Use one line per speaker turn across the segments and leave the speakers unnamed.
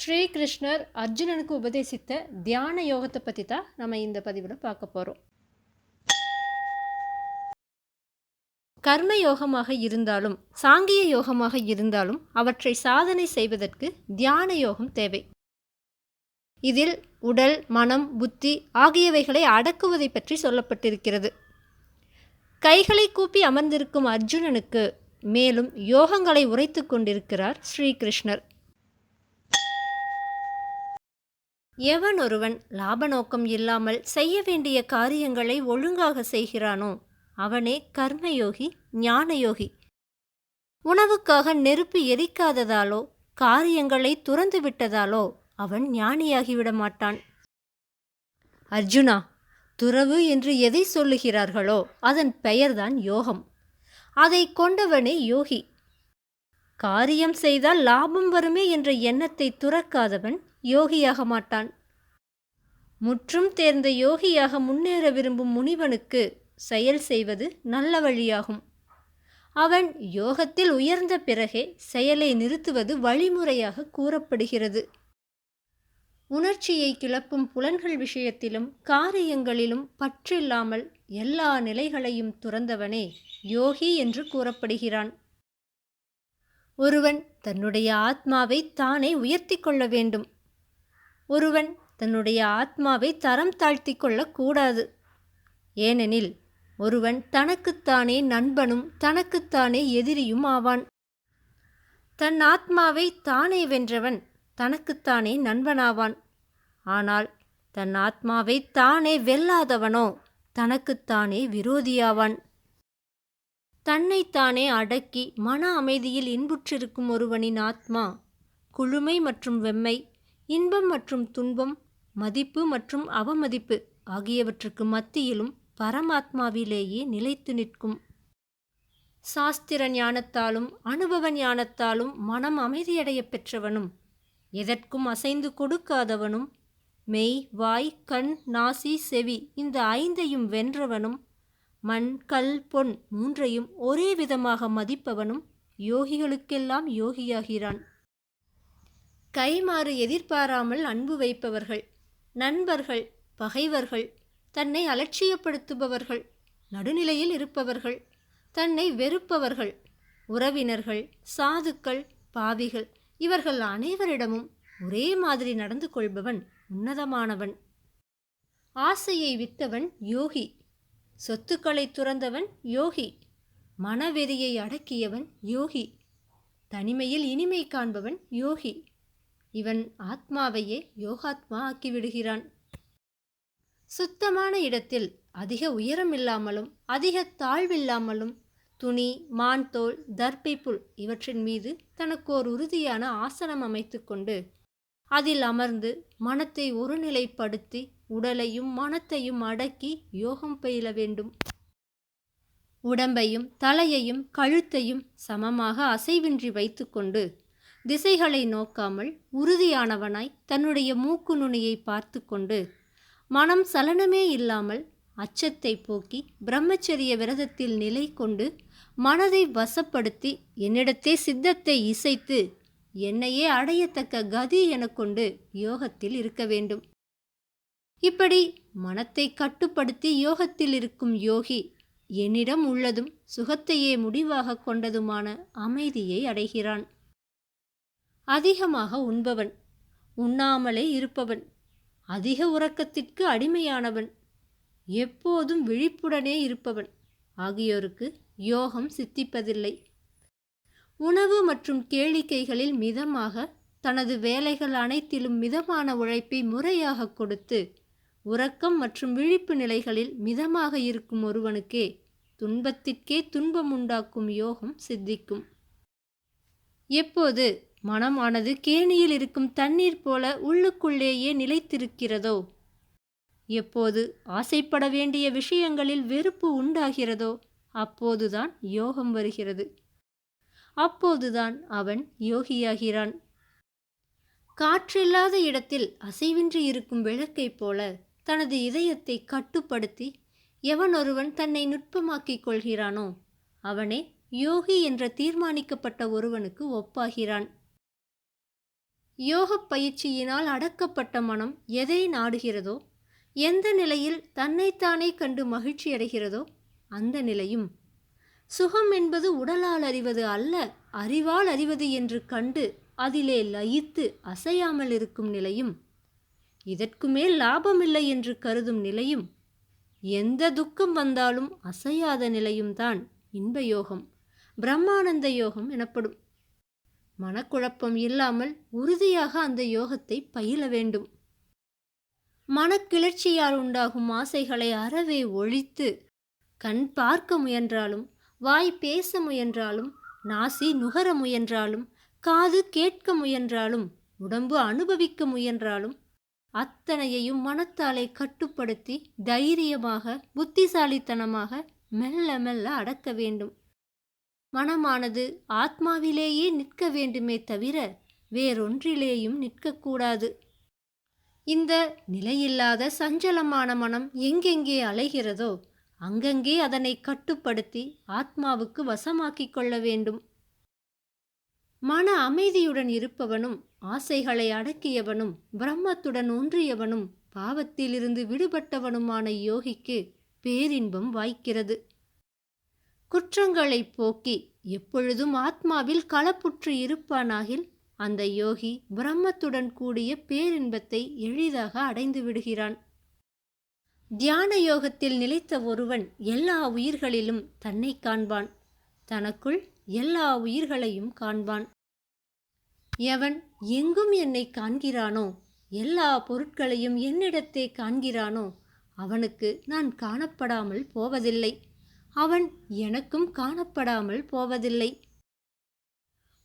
ஸ்ரீகிருஷ்ணர் அர்ஜுனனுக்கு உபதேசித்த தியான யோகத்தை பற்றி தான் நம்ம இந்த பதிவில் பார்க்க போகிறோம் கர்ம யோகமாக இருந்தாலும் சாங்கிய யோகமாக இருந்தாலும் அவற்றை சாதனை செய்வதற்கு தியான யோகம் தேவை. இதில் உடல் மனம் புத்தி ஆகியவைகளை அடக்குவதை பற்றி சொல்லப்பட்டிருக்கிறது. கைகளை கூப்பி அமர்ந்திருக்கும் அர்ஜுனனுக்கு மேலும் யோகங்களை உரைத்து கொண்டிருக்கிறார் ஸ்ரீகிருஷ்ணர். எவன் ஒருவன் லாப நோக்கம் இல்லாமல் செய்ய வேண்டிய காரியங்களை ஒழுங்காக செய்கிறானோ அவனே கர்மயோகி ஞானயோகி. உணவுக்காக நெருப்பு எரிக்காததாலோ காரியங்களை துறந்து விட்டதாலோ அவன் ஞானியாகிவிட மாட்டான். அர்ஜுனா துறவு என்று எதை சொல்லுகிறார்களோ அதன் பெயர்தான் யோகம். அதை கொண்டவனே யோகி. காரியம் செய்தால் லாபம் வருமே என்ற எண்ணத்தை துறக்காதவன் யோகியாக மாட்டான். முற்றும் தேர்ந்த யோகியாக முன்னேற விரும்பும் முனிவனுக்கு செயல் செய்வது நல்ல வழியாகும். அவன் யோகத்தில் உயர்ந்த பிறகே செயலை நிறுத்துவது வழிமுறையாக கூறப்படுகிறது. உணர்ச்சியை கிளப்பும் புலன்கள் விஷயத்திலும் காரியங்களிலும் பற்றில்லாமல் எல்லா நிலைகளையும் துறந்தவனே யோகி என்று கூறப்படுகிறான். ஒருவன் தன்னுடைய ஆத்மாவை தானே உயர்த்தி கொள்ள வேண்டும். ஒருவன் தன்னுடைய ஆத்மாவை தரம் தாழ்த்தி கொள்ளக்கூடாது. ஏனெனில் ஒருவன் தனக்குத்தானே நண்பனும் தனக்குத்தானே எதிரியும் ஆவான். தன் ஆத்மாவை தானே வென்றவன் தனக்குத்தானே நண்பனாவான். ஆனால் தன் ஆத்மாவை தானே வெல்லாதவனோ தனக்குத்தானே விரோதியாவான். தன்னைத்தானே அடக்கி மன அமைதியில் இன்புற்றிருக்கும் ஒருவனின் ஆத்மா குளுமை மற்றும் வெம்மை இன்பம் மற்றும் துன்பம் மதிப்பு மற்றும் அவமதிப்பு ஆகியவற்றுக்கு மத்தியிலும் பரமாத்மாவிலேயே நிலைத்து நிற்கும். சாஸ்திர ஞானத்தாலும் அனுபவ ஞானத்தாலும் மனம் அமைதியடைய பெற்றவனும் எதற்கும் அசைந்து கொடுக்காதவனும் மெய் வாய் கண் நாசி செவி இந்த ஐந்தையும் வென்றவனும் மண் கல் பொன் மூன்றையும் ஒரே விதமாக மதிப்பவனும் யோகிகளுக்கெல்லாம் யோகியாகிறான். கைமாறு எதிர்பாராமல் அன்பு வைப்பவர்கள் நண்பர்கள் பகைவர்கள் தன்னை அலட்சியப்படுத்துபவர்கள் நடுநிலையில் இருப்பவர்கள் தன்னை வெறுப்பவர்கள் உறவினர்கள் சாதுக்கள் பாவிகள் இவர்கள் அனைவரிடமும் ஒரே மாதிரி நடந்து கொள்பவன் உன்னதமானவன். ஆசையை வித்தவன் யோகி சொத்துக்களை துறந்தவன் யோகி மனவெறியை அடக்கியவன் யோகி தனிமையில் இனிமை காண்பவன் யோகி. இவன் ஆத்மாவையே யோகாத்மா ஆக்கிவிடுகிறான். சுத்தமான இடத்தில் அதிக உயரமில்லாமலும் அதிக தாழ்வில்லாமலும் துணி மான் தோல் தர்பை புல் இவற்றின் மீது தனக்கு ஒரு உறுதியான ஆசனம் அமைத்து கொண்டு அதில் அமர்ந்து மனத்தை ஒருநிலைப்படுத்தி உடலையும் மனத்தையும் அடக்கி யோகம் பயில வேண்டும். உடம்பையும் தலையையும் கழுத்தையும் சமமாக அசைவின்றி வைத்துக்கொண்டு திசைகளை நோக்காமல் உறுதியானவனாய் தன்னுடைய மூக்கு நுனியை பார்த்து கொண்டு மனம் சலனமே இல்லாமல் அச்சத்தை போக்கி பிரம்மச்சரிய விரதத்தில் நிலை கொண்டு மனதை வசப்படுத்தி என்னிடத்தே சித்தத்தை இசைத்து என்னையே அடையத்தக்க கதி என கொண்டு யோகத்தில் இருக்க வேண்டும். இப்படி மனத்தை கட்டுப்படுத்தி யோகத்தில் இருக்கும் யோகி என்னிடம் உள்ளதும் சுகத்தையே முடிவாக கொண்டதுமான அமைதியை அடைகிறான். அதிகமாக உண்பவன். உண்ணாமலே இருப்பவன். அதிக உறக்கத்திற்கு அடிமையானவன். எப்போதும் விழிப்புடனே இருப்பவன். ஆகியோருக்கு யோகம் சித்திப்பதில்லை. உணவு மற்றும் கேளிக்கைகளில் மிதமாக தனது வேலைகள் அனைத்திலும் மிதமான உழைப்பை முறையாக கொடுத்து உறக்கம் மற்றும் விழிப்பு நிலைகளில் மிதமாக இருக்கும் ஒருவனுக்கே துன்பத்திற்கே துன்பம் உண்டாக்கும் யோகம் சித்திக்கும். எப்போது மனமானது கேணியில் இருக்கும் தண்ணீர் போல உள்ளுக்குள்ளேயே நிலைத்திருக்கிறதோ? எப்போது ஆசைப்பட வேண்டிய விஷயங்களில் வெறுப்பு உண்டாகிறதோ அப்போதுதான் யோகம் வருகிறது. அப்போதுதான் அவன் யோகியாகிறான். காற்றில்லாத இடத்தில் அசைவின்றி இருக்கும் விளக்கைப் போல தனது இதயத்தை கட்டுப்படுத்தி எவன் ஒருவன் தன்னை நுட்பமாக்கிக் கொள்கிறானோ அவனே யோகி என்ற தீர்மானிக்கப்பட்ட ஒருவனுக்கு ஒப்பாகிறான். யோகப் பயிற்சியினால் அடக்கப்பட்ட மனம் எதை நாடுகிறதோ? எந்த நிலையில் தன்னைத்தானே கண்டு மகிழ்ச்சி அடைகிறதோ அந்த நிலையும். சுகம் என்பது உடலால் அறிவது அல்ல அறிவால் அறிவது என்று கண்டு அதிலே லயித்து அசையாமல் இருக்கும் நிலையும். இதற்கு மேல் லாபமில்லை என்று கருதும் நிலையும். எந்த துக்கம் வந்தாலும் அசையாத நிலையும் தான் இன்ப யோகம். பிரம்மானந்த யோகம் எனப்படும். மனக்குழப்பம் இல்லாமல் உறுதியாக அந்த யோகத்தை பயில வேண்டும். மனக்கிளர்ச்சியால் உண்டாகும் ஆசைகளை அறவே ஒழித்து கண் பார்க்க முயன்றாலும் வாய் பேச முயன்றாலும் நாசி நுகர முயன்றாலும் காது கேட்க முயன்றாலும் உடம்பு அனுபவிக்க முயன்றாலும் அத்தனையையும் மனத்தாலே கட்டுப்படுத்தி தைரியமாக புத்திசாலித்தனமாக மெல்ல மெல்ல அடக்க வேண்டும். மனமானது ஆத்மாவிலேயே நிற்க வேண்டுமே தவிர வேறொன்றிலேயும் நிற்கக்கூடாது. இந்த நிலையில்லாத சஞ்சலமான மனம் எங்கெங்கே அலைகிறதோ அங்கங்கே அதனை கட்டுப்படுத்தி ஆத்மாவுக்கு வசமாக்கிக் கொள்ள வேண்டும். மன அமைதியுடன் இருப்பவனும் ஆசைகளை அடக்கியவனும் பிரம்மத்துடன் ஒன்றியவனும் பாவத்திலிருந்து விடுபட்டவனுமான யோகிக்கு பேரின்பம் வாய்க்கிறது. குற்றங்களைப் போக்கி எப்பொழுதும் ஆத்மாவில் களப்புற்று இருப்பானாகில் அந்த யோகி பிரம்மத்துடன் கூடிய பேரின்பத்தை எளிதாக அடைந்து விடுகிறான். தியான யோகத்தில் நிலைத்த ஒருவன் எல்லா உயிர்களிலும் தன்னை காண்பான். தனக்குள் எல்லா உயிர்களையும் காண்பான். எவன் எங்கும் என்னை காண்கிறானோ எல்லா பொருட்களையும் என்னிடத்தே காண்கிறானோ அவனுக்கு நான் காணப்படாமல் போவதில்லை. அவன் எனக்கும் காணப்படாமல் போவதில்லை.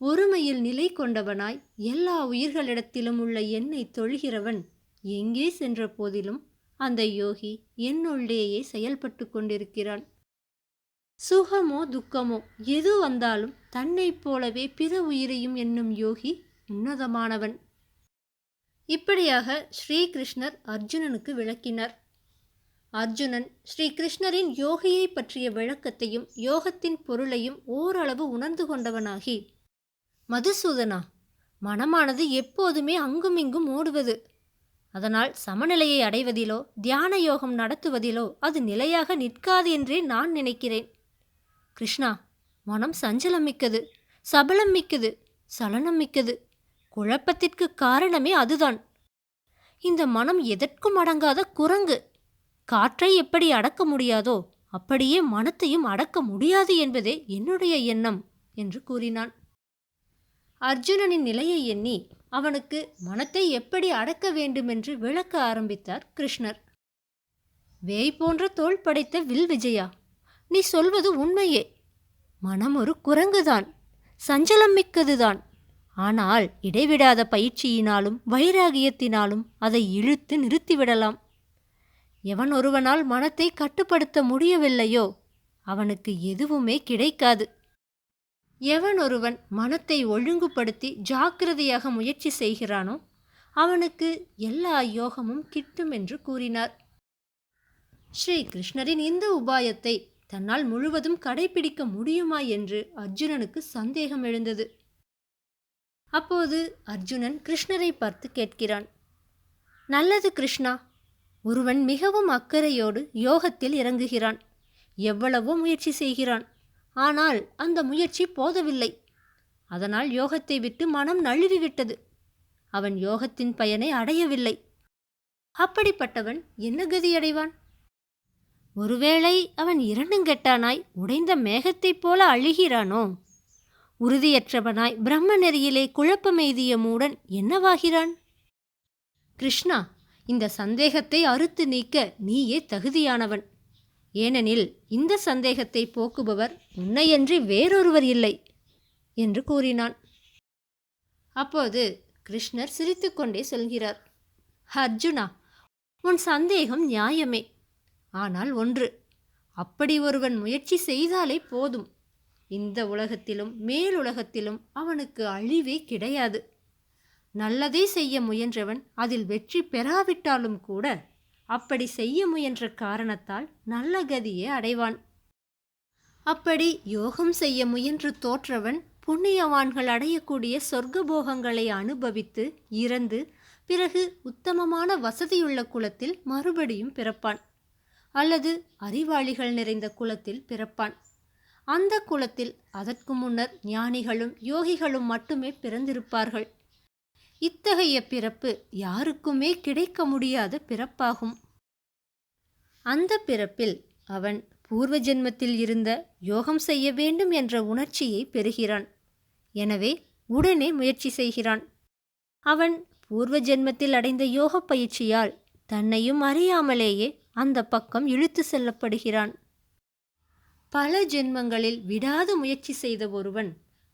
ஒருமையில் நிலை கொண்டவனாய் எல்லா உயிர்களிடத்திலும் உள்ள என்னை தொழுகிறவன் எங்கே சென்ற போதிலும் அந்த யோகி என்னுள்ளேயே செயல்பட்டு கொண்டிருக்கிறான். சுகமோ துக்கமோ எது வந்தாலும் தன்னைப் போலவே பிற உயிரையும் என்னும் யோகி உன்னதமானவன். இப்படியாக ஸ்ரீகிருஷ்ணர் அர்ஜுனனுக்கு விளக்கினார். அர்ஜுனன் ஸ்ரீ கிருஷ்ணரின் யோகியை பற்றிய விளக்கத்தையும் யோகத்தின் பொருளையும் ஓரளவு உணர்ந்து கொண்டவனாகி மதுசூதனா மனமானது எப்போதுமே அங்குமிங்கும் ஓடுவது. அதனால் சமநிலையை அடைவதிலோ தியான யோகம் நடத்துவதிலோ அது நிலையாக நிற்காது என்றே நான் நினைக்கிறேன். கிருஷ்ணா மனம் சஞ்சலம் மிக்கது சபலம் மிக்கது சலனம் மிக்கது. குழப்பத்திற்கு காரணமே அதுதான். இந்த மனம் எதற்கும் அடங்காத குரங்கு. காற்றை எப்படி அடக்க முடியாதோ அப்படியே மனத்தையும் அடக்க முடியாது என்பதே என்னுடைய எண்ணம் என்று கூறினான். அர்ஜுனனின் நிலையை எண்ணி அவனுக்கு மனத்தை எப்படி அடக்க வேண்டுமென்று விளக்க ஆரம்பித்தார் கிருஷ்ணர். வேய் போன்ற தோல் படைத்த வில் விஜயா நீ சொல்வது உண்மையே. மனம் ஒரு குரங்குதான் சஞ்சலம் மிக்கதுதான். ஆனால் இடைவிடாத பயிற்சியினாலும் வைராகியத்தினாலும் அதை இழுத்து நிறுத்திவிடலாம். எவன் ஒருவனால் மனத்தை கட்டுப்படுத்த முடியவில்லையோ அவனுக்கு எதுவுமே கிடைக்காது. எவன் ஒருவன் மனத்தை ஒழுங்குபடுத்தி ஜாக்கிரதையாக முயற்சி செய்கிறானோ அவனுக்கு எல்லா யோகமும் கிட்டும் என்று கூறினார். ஸ்ரீ கிருஷ்ணரின் இந்த உபாயத்தை தன்னால் முழுவதும் கடைபிடிக்க முடியுமா என்று அர்ஜுனனுக்கு சந்தேகம் எழுந்தது. அப்போது அர்ஜுனன் கிருஷ்ணரை பார்த்து கேட்கிறான் நல்லது கிருஷ்ணா ஒருவன் மிகவும் அக்கறையோடு யோகத்தில் இறங்குகிறான். எவ்வளவோ முயற்சி செய்கிறான். ஆனால் அந்த முயற்சி போதவில்லை. அதனால் யோகத்தை விட்டு மனம் நழுவிவிட்டது. அவன் யோகத்தின் பயனை அடையவில்லை. அப்படிப்பட்டவன் என்ன கதியடைவான்? ஒருவேளை அவன் இரண்டுங்கெட்டானாய் உடைந்த மேகத்தைப் போல அழுகிறானோ? உறுதியற்றவனாய் பிரம்ம நெறியிலே குழப்பமெய்திய மூடன் என்னவாகிறான்? கிருஷ்ணா இந்த சந்தேகத்தை அறுத்து நீக்க நீயே தகுதியானவன். ஏனெனில் இந்த சந்தேகத்தை போக்குபவர் உன்னையன்றி வேறொருவர் இல்லை என்று கூறினான். அப்போது கிருஷ்ணர் சிரித்துக்கொண்டே சொல்கிறார் அர்ஜுனா உன் சந்தேகம் நியாயமே. ஆனால் ஒன்று அப்படி ஒருவன் முயற்சி செய்தாலே போதும். இந்த உலகத்திலும் மேலுலகத்திலும் அவனுக்கு அழிவே கிடையாது. நல்லதை செய்ய முயன்றவன் அதில் வெற்றி பெறாவிட்டாலும் கூட அப்படி செய்ய முயன்ற காரணத்தால் நல்ல கதியே அடைவான். அப்படி யோகம் செய்ய முயன்று தோற்றவன் புண்ணியவான்கள் அடையக்கூடிய சொர்க்க போகங்களை அனுபவித்து இறந்து பிறகு உத்தமமான வசதியுள்ள குலத்தில் மறுபடியும் பிறப்பான். அல்லது அறிவாளிகள் நிறைந்த குலத்தில் பிறப்பான். அந்த குலத்தில் அதற்கு முன்னர் ஞானிகளும் யோகிகளும் மட்டுமே பிறந்திருப்பார்கள். இத்தகைய பிறப்பு யாருக்குமே கிடைக்க முடியாத பிறப்பாகும். அந்த பிறப்பில் அவன் பூர்வ ஜென்மத்தில் இருந்த யோகம் செய்ய வேண்டும் என்ற உணர்ச்சியை பெறுகிறான். எனவே உடனே முயற்சி செய்கிறான். அவன் பூர்வ ஜென்மத்தில் அடைந்த யோக பயிற்சியால் தன்னையும் அறியாமலேயே அந்த பக்கம் இழுத்து செல்லப்படுகிறான். பல ஜென்மங்களில் விடாது முயற்சி செய்த ஒருவன்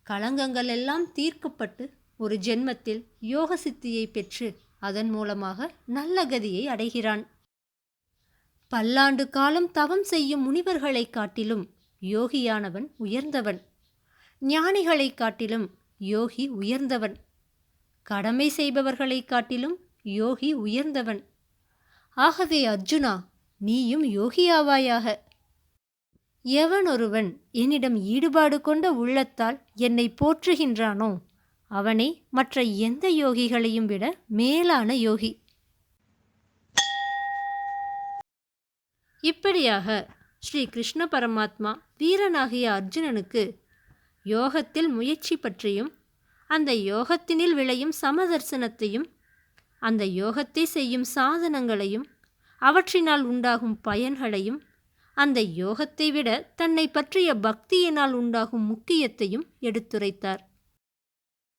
களங்கங்கள் எல்லாம் தீர்க்கப்பட்டு ஒரு ஜென்மத்தில் யோக சித்தியை பெற்று அதன் மூலமாக நல்ல கதியை அடைகிறான். பல்லாண்டு காலம் தவம் செய்யும் முனிவர்களைக் காட்டிலும் யோகியானவன் உயர்ந்தவன். ஞானிகளைக் காட்டிலும் யோகி உயர்ந்தவன். கடமை செய்பவர்களைக் காட்டிலும் யோகி உயர்ந்தவன். ஆகவே அர்ஜுனா நீயும் யோகியாவாயாக. எவனொருவன் என்னிடம் ஈடுபாடு கொண்ட உள்ளத்தால் என்னை போற்றுகின்றானோ அவனே மற்ற எந்த யோகிகளையும் விட மேலான யோகி. இப்படியாக ஸ்ரீ கிருஷ்ண பரமாத்மா வீரனாகிய அர்ஜுனனுக்கு யோகத்தில் முயற்சி பற்றியும் அந்த யோகத்தினில் விளையும் சமதர்சனத்தையும் அந்த யோகத்தை செய்யும் சாதனங்களையும் அவற்றினால் உண்டாகும் பயன்களையும் அந்த யோகத்தை விட தன்னை பற்றிய பக்தியினால் உண்டாகும் முக்கியத்தையும் எடுத்துரைத்தார்.